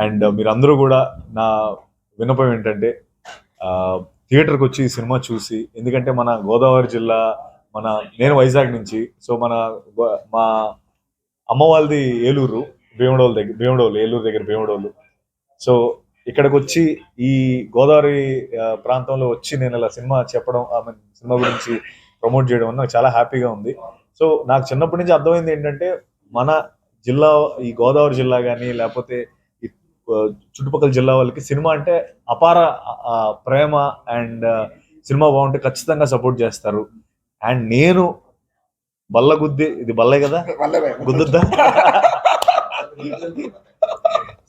And మీరందరూ కూడా నా విన్నపం ఏంటంటే థియేటర్కి వచ్చి ఈ సినిమా చూసి ఎందుకంటే మన గోదావరి జిల్లా మన నేను వైజాగ్ నుంచి సో మన మా అమ్మ వాళ్ళది ఏలూరు భీమడోలు దగ్గర భీమడోలు ఏలూరు దగ్గర భీమడోలు. సో ఇక్కడికి వచ్చి ఈ గోదావరి ప్రాంతంలో వచ్చి నేను ఇలా సినిమా చెప్పడం ఐ మీన్ సినిమా గురించి ప్రమోట్ చేయడం వల్ల నాకు చాలా హ్యాపీగా ఉంది. సో నాకు చిన్నప్పటి నుంచి అర్థమైంది ఏంటంటే మన జిల్లా ఈ గోదావరి జిల్లా కానీ లేకపోతే చుట్టుపక్కల జిల్లా వాళ్ళకి సినిమా అంటే అపార ఆ, ప్రేమ అండ్ సినిమా బాగుంటే ఖచ్చితంగా సపోర్ట్ చేస్తారు. అండ్ నేను బల్ల గుద్ది ఇది బల్లే కదా? గుద్దుద్దా?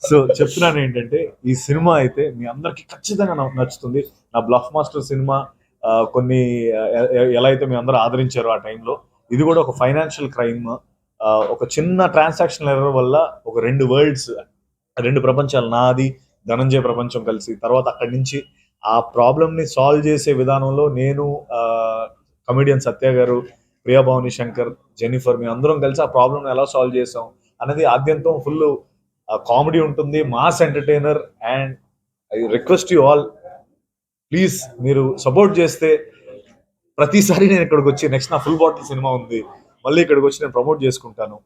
సో చెప్తున్నాను ఏంటంటే ఈ సినిమా అయితే మీ అందరికి ఖచ్చితంగా నచ్చుతుంది. నా బ్లఫ్ మాస్టర్ సినిమా కొన్ని ఎలా అయితే మీ అందరూ ఆదరించారో ఆ టైంలో ఇది కూడా ఒక ఫైనాన్షియల్ క్రైమ్. ఒక చిన్న ట్రాన్సాక్షన్ ఎర్రర్ వల్ల ఒక రెండు వరల్డ్స్ రెండు ప్రపంచాలు నాది ధనంజయ ప్రపంచం కలిసి. తర్వాత అక్కడి నుంచి ఆ ప్రాబ్లమ్ని సాల్వ్ చేసే విధానంలో నేను కమెడియన్ సత్య గారు ప్రియా భవాని శంకర్ జెనిఫర్ మేము అందరం కలిసి ఆ ప్రాబ్లమ్ని ఎలా సాల్వ్ చేసాం అనేది ఆద్యంతం ఫుల్ కామెడీ ఉంటుంది mass entertainer and I request you all please మీరు సపోర్ట్ చేస్తే ప్రతిసారి నేను ఇక్కడికి వచ్చి నెక్స్ట్ నా ఫుల్ బాటిల్ సినిమా ఉంది. మళ్ళీ ఇక్కడికి వచ్చి నేను ప్రమోట్ చేసుకుంటాను.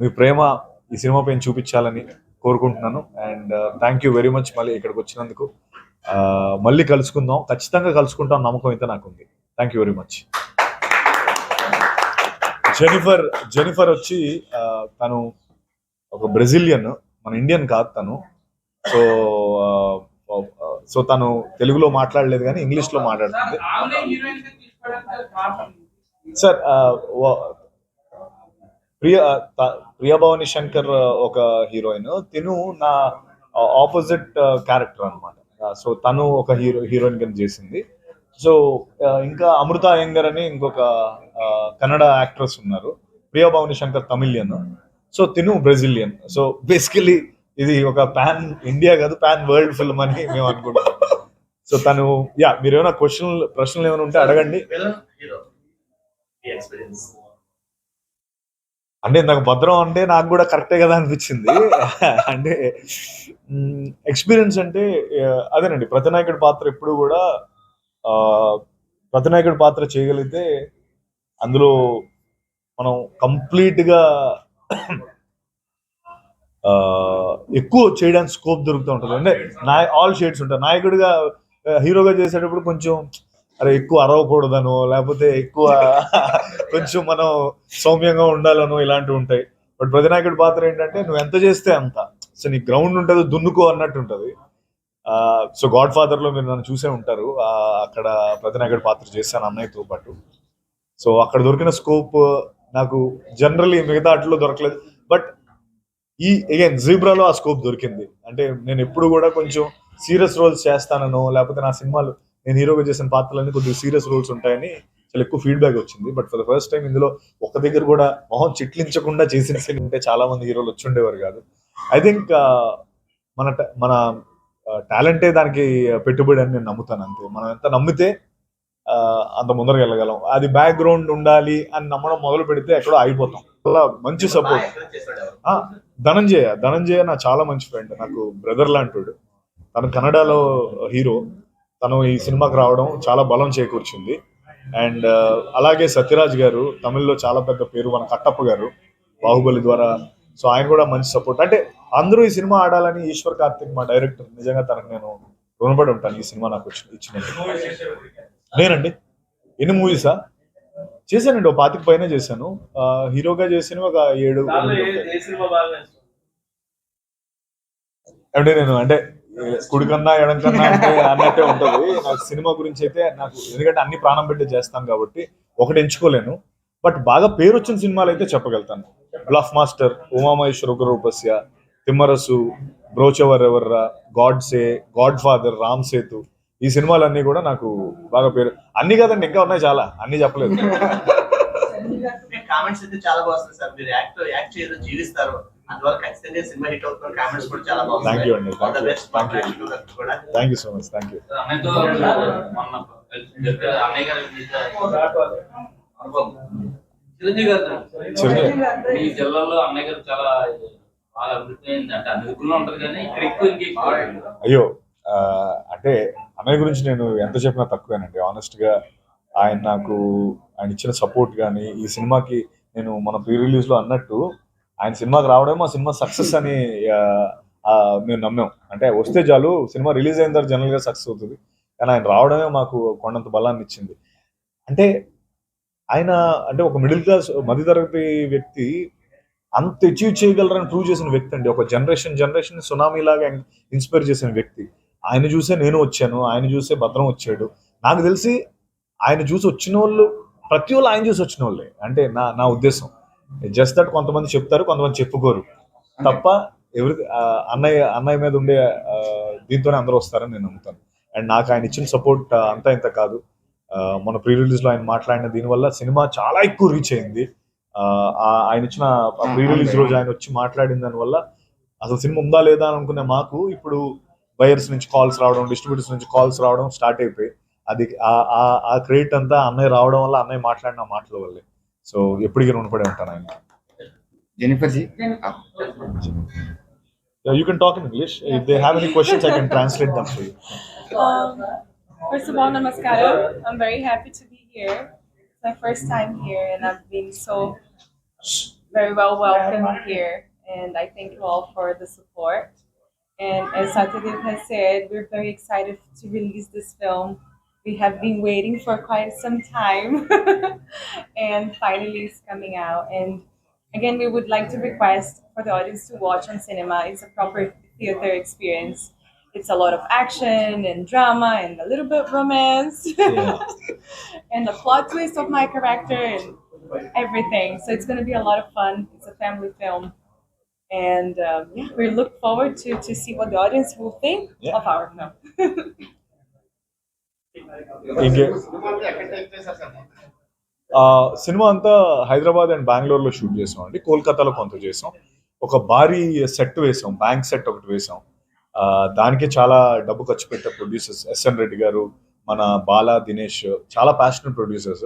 మీ ప్రేమ ఈ సినిమా పైన చూపించాలని కోరుకుంటున్నాను. And thank you very much మళ్ళీ ఇక్కడికి వచ్చినందుకు. ఆ, మళ్ళీ కలుసుకుందాం. ఖచ్చితంగా కలుసుకుంటాం నమ్మకం అయితే నాకు ఉంది thank you very much Jennifer Jennifer వచ్చి ఆ, తను ఒక బ్రెజిలియన్ మన ఇండియన్ కాదు తను. సో సో తను తెలుగులో మాట్లాడలేదు కానీ ఇంగ్లీష్లో మాట్లాడుతుంది. సార్ ప్రియ ప్రియభవాని శంకర్ ఒక హీరోయిన్. తిను నా ఆపోజిట్ క్యారెక్టర్ అనమాట సో తను ఒక హీరో హీరోయిన్ కింద చేసింది. సో ఇంకా అమృత అయ్యంగర్ అని ఇంకొక కన్నడ యాక్ట్రెస్ ఉన్నారు. ప్రియభవాని శంకర్ తమిళియన్. సో తిను బ్రెజిలియన్. సో బేసికలీ ఇది ఒక పాన్ ఇండియా కాదు పాన్ వరల్డ్ ఫిల్మ్ అని మేము అనుకుంటాం. సో తను యా మీరు ఏమైనా క్వశ్చన్ ప్రశ్నలు ఏమైనా ఉంటే అడగండి. అంటే నాకు భద్రం అంటే నాకు కూడా కరెక్టే కదా అనిపించింది. అంటే ఎక్స్పీరియన్స్ అంటే అదేనండి. ప్రతినాయకుడి పాత్ర ఎప్పుడు కూడా ప్రతినాయకుడి పాత్ర చేయగలిగితే అందులో మనం కంప్లీట్గా ఎక్కువ చేయడానికి స్కోప్ దొరుకుతూ ఉంటుంది. అంటే నా ఆల్ షేడ్స్ ఉంటాయి. నాయకుడిగా హీరోగా చేసేటప్పుడు కొంచెం అరే ఎక్కువ అరవకూడదనో లేకపోతే ఎక్కువ కొంచెం మనం సౌమ్యంగా ఉండాలనో ఇలాంటివి ఉంటాయి. బట్ ప్రతినాయకుడి పాత్ర ఏంటంటే నువ్వు ఎంత చేస్తే అంత. సో నీ గ్రౌండ్ ఉంటుంది దున్నుకో అన్నట్టు ఉంటుంది. సో గాడ్ ఫాదర్లో మీరు నన్ను చూసే ఉంటారు. అక్కడ ప్రతినాయకుడి పాత్ర చేశాను అన్నయ్యతో పాటు. సో అక్కడ దొరికిన స్కోప్ నాకు జనరల్లీ మిగతా వాటిలో దొరకలేదు. బట్ ఈ అగైన్ జీబ్రాలో ఆ స్కోప్ దొరికింది. అంటే నేను ఎప్పుడు కూడా కొంచెం సీరియస్ రోల్స్ చేస్తానను లేకపోతే నా సినిమాలు నేను హీరోగా చేసిన పాత్రలన్నీ కొద్దిగా సీరియస్ రోల్స్ ఉంటాయని చాలా ఎక్కువ ఫీడ్బ్యాక్ వచ్చింది. But for the first time ఇందులో ఒక్క దగ్గర కూడా మొహం చిట్లించకుండా చేసిన సీన్ ఉంటే చాలా మంది హీరోలు వచ్చి ఉండేవారు కాదు. ఐ థింక్ మన ta- మన టాలెంటే దానికి పెట్టుబడి అని నేను నమ్ముతాను అంతే. మనం ఎంత నమ్మితే ఆ, అంత ముందరకు వెళ్ళగలం. అది బ్యాక్గ్రౌండ్ ఉండాలి అని నమ్మడం మొదలు పెడితే ఎక్కడో ఆగిపోతాం. అలా మంచి సపోర్ట్ ధనంజయ. ధనంజయ నా చాలా మంచి ఫ్రెండ్ నాకు బ్రదర్ లాంటివాడు తను కన్నడలో హీరో. తను ఈ సినిమాకి రావడం చాలా బలం చేకూర్చింది. అండ్ అలాగే సత్యరాజ్ గారు తమిళ్ళో చాలా పెద్ద పేరు మన కట్టప్ప గారు బాహుబలి ద్వారా. సో ఆయన కూడా మంచి సపోర్ట్. అంటే అందరూ ఈ సినిమా ఆడాలని ఈశ్వర్ కార్తిక్ మా డైరెక్టర్. నిజంగా తనకు నేను రుణపడి ఉంటాను. ఈ సినిమా నాకు ఇచ్చినందుకు. నేనండి. ఎన్ని మూవీసా చేశానండి ఒక పాతిక పైన చేశాను. హీరోగా చేసిన ఒక ఏడు? అంటే నేను అంటే కుడి కన్నా ఎడం కన్నా అంటే అన్నట్టే ఉంటది. నాకు సినిమా గురించి అయితే నాకు ఎందుకంటే అన్ని ప్రాణం పెట్టి చేస్తాను కాబట్టి ఒకటి ఎంచుకోలేను. బట్ బాగా పేరు వచ్చిన సినిమాలు అయితే చెప్పగలుగుతాను. Bluff master Uma Maheswara Roopasya Thimmarusu Brochevarevarura Godse Godfather Ram Setu ఈ సినిమాలన్నీ కూడా నాకు బాగా పేరు అన్ని కదండి ఇంకా ఉన్నాయి చాలా అన్ని చెప్పలేదు. కామెంట్స్ అయితే చాలా బాగుంది సార్. మీరు యాక్ట్ యాక్ట్ చేయడం జీవిస్తారు. అందువల్ల ఖచ్చితంగా సినిమా హిట్ అవుతున్న కామెంట్స్ కూడా చాలా Thank you అండి. All the best Thank you. కూడా thank you so much thank you అన్నయ్యతో మొన్న చెప్పే అన్నయ్య గారి అనుభవం. చిరంజీవి గారు చిరంజీవి. ఈ జిల్లాలో అన్నయ్య గారు చాలా బాగా అభివృద్ధి అయింది. అంటే ఉంటారు కానీ ఇక్కడ ఎక్కువ ఇంకెక్కువ అయ్యో అంటే అన్నయ్య గురించి నేను ఎంత చెప్పినా తక్కువేనండి. ఆనెస్ట్గా ఆయన నాకు ఆయన ఇచ్చిన సపోర్ట్ కానీ ఈ సినిమాకి నేను మన ప్రీ రిలీజ్లో అన్నట్టు ఆయన సినిమాకి రావడమో మా సినిమా సక్సెస్ అని మేము నమ్మాం. అంటే వస్తే చాలు సినిమా రిలీజ్ అయిన తర్వాత జనరల్గా సక్సెస్ అవుతుంది. కానీ ఆయన రావడమే మాకు కొండంత బలాన్ని ఇచ్చింది. అంటే ఆయన అంటే ఒక మిడిల్ క్లాస్ మధ్యతరగతి వ్యక్తి అంత అచీవ్ చేయగలరని ప్రూవ్ చేసిన వ్యక్తి అండి. ఒక జనరేషన్ జనరేషన్ సునామీ లాగా ఇన్స్పైర్ చేసిన వ్యక్తి. ఆయన చూసే నేను వచ్చాను ఆయన చూసే భద్రం వచ్చాడు. నాకు తెలిసి ఆయన చూసి వచ్చిన వాళ్ళు ప్రతి వాళ్ళు ఆయన చూసి వచ్చిన వాళ్ళే అంటే నా నా ఉద్దేశం. జస్ట్ దట్ కొంతమంది చెప్తారు కొంతమంది చెప్పుకోరు. తప్ప ఎవరి ఆ, అన్నయ్య అన్నయ్య మీద ఉండే దీంతోనే అందరూ వస్తారని నేను నమ్ముతాను. అండ్ నాకు ఆయన ఇచ్చిన సపోర్ట్ అంతా ఇంత కాదు. ఆ, మన ప్రీ రిలీజ్లో ఆయన మాట్లాడిన దీనివల్ల సినిమా చాలా ఎక్కువ రీచ్ అయింది. ఆ, ఆయన ఇచ్చిన ప్రీ రిలీజ్ రోజు ఆయన వచ్చి మాట్లాడిన దానివల్ల అసలు సినిమా ఉందా లేదా అని అనుకునే మాకు ఇప్పుడు బయర్స్ నుంచి కాల్స్ రావడం డిస్ట్రిబ్యూటర్స్ నుంచి కాల్స్ రావడం స్టార్ట్ అయిపోయి అది ఆ- ఆ- ఆ క్రెడిట్ అంతా అన్నయ్య రావడం వల్ల అన్నయ్య మాట్లాడిన మాటల వల్లే. సో ఎప్పటికీ రుణపడి ఉంటాను ఆయనకి Jennifer ji you can talk in English if they have any questions I can translate them for you First of all, namaskaram. I'm very happy to be here. It's my first time here, and I've been so very well welcomed here. And I thank you all for the support. And as Satyadev has said, we're very excited to release this film we have been waiting for quite some time, and finally it's coming out. And again, we would like to request for the audience to watch on cinema. It's a proper theater experience. It's a lot of action and drama and a little bit romance and the plot twist of my character and everything. So it's going to be a lot of fun. It's a family film. And um, yeah, we look forward to, to see what the audience will think Yeah. of our film. ఇంకే. ఆ, cinema అంతా Hyderabad and బెంగళూరులో shoot చేసాం అండి. కోల్కతాలో కొంత చేసాం. ఒక భారీ సెట్ వేసాం బ్యాంక్ సెట్ ఒకటి వేసాం. దానికి చాలా డబ్బు ఖర్చు పెట్టే ప్రొడ్యూసర్స్ ఎస్ఎన్ రెడ్డి గారు మన బాలా దినేష్ చాలా ప్యాషనెట్ ప్రొడ్యూసర్స్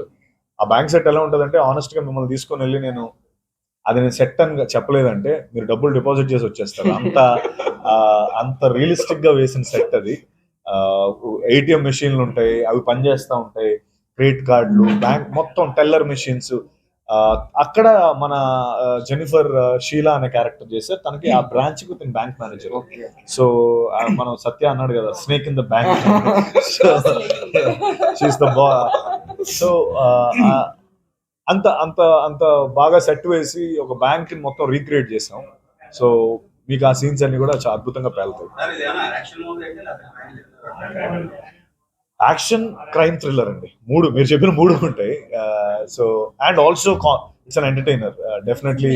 ఆ బ్యాంక్ సెట్ ఎలా ఉంటుందంటే ఆనెస్ట్గా మిమ్మల్ని తీసుకొని వెళ్ళి నేను అది నేను సెట్ అని చెప్పలేదంటే మీరు డబ్బులు డిపాజిట్ చేసి వచ్చేస్తారు. అంత అంత రియలిస్టిక్గా వేసిన సెట్ అది. ఏటీఎం మెషిన్లు ఉంటాయి అవి పనిచేస్తూ ఉంటాయి. క్రెడిట్ కార్డులు బ్యాంక్ మొత్తం టెల్లర్ మెషిన్స్ అక్కడ మన జెనిఫర్ షీలా అనే క్యారెక్టర్ చేశారు. తనకి ఆ బ్రాంచ్కి తన బ్యాంక్ మేనేజర్. సో మనం సత్య అన్నాడు కదా snake in the bank she's the బా సో అంత అంత అంత బాగా సెట్ వేసి ఒక బ్యాంక్ని మొత్తం రీక్రియేట్ చేసాం సో మీకు ఆ సీన్స్ అన్ని కూడా చాలా అద్భుతంగా పేలుతాయి. యాక్షన్ క్రైమ్ థ్రిల్లర్ అండి. మూడు మీరు చెప్పిన మూడు ఉంటాయి. So and also it's an entertainer definitely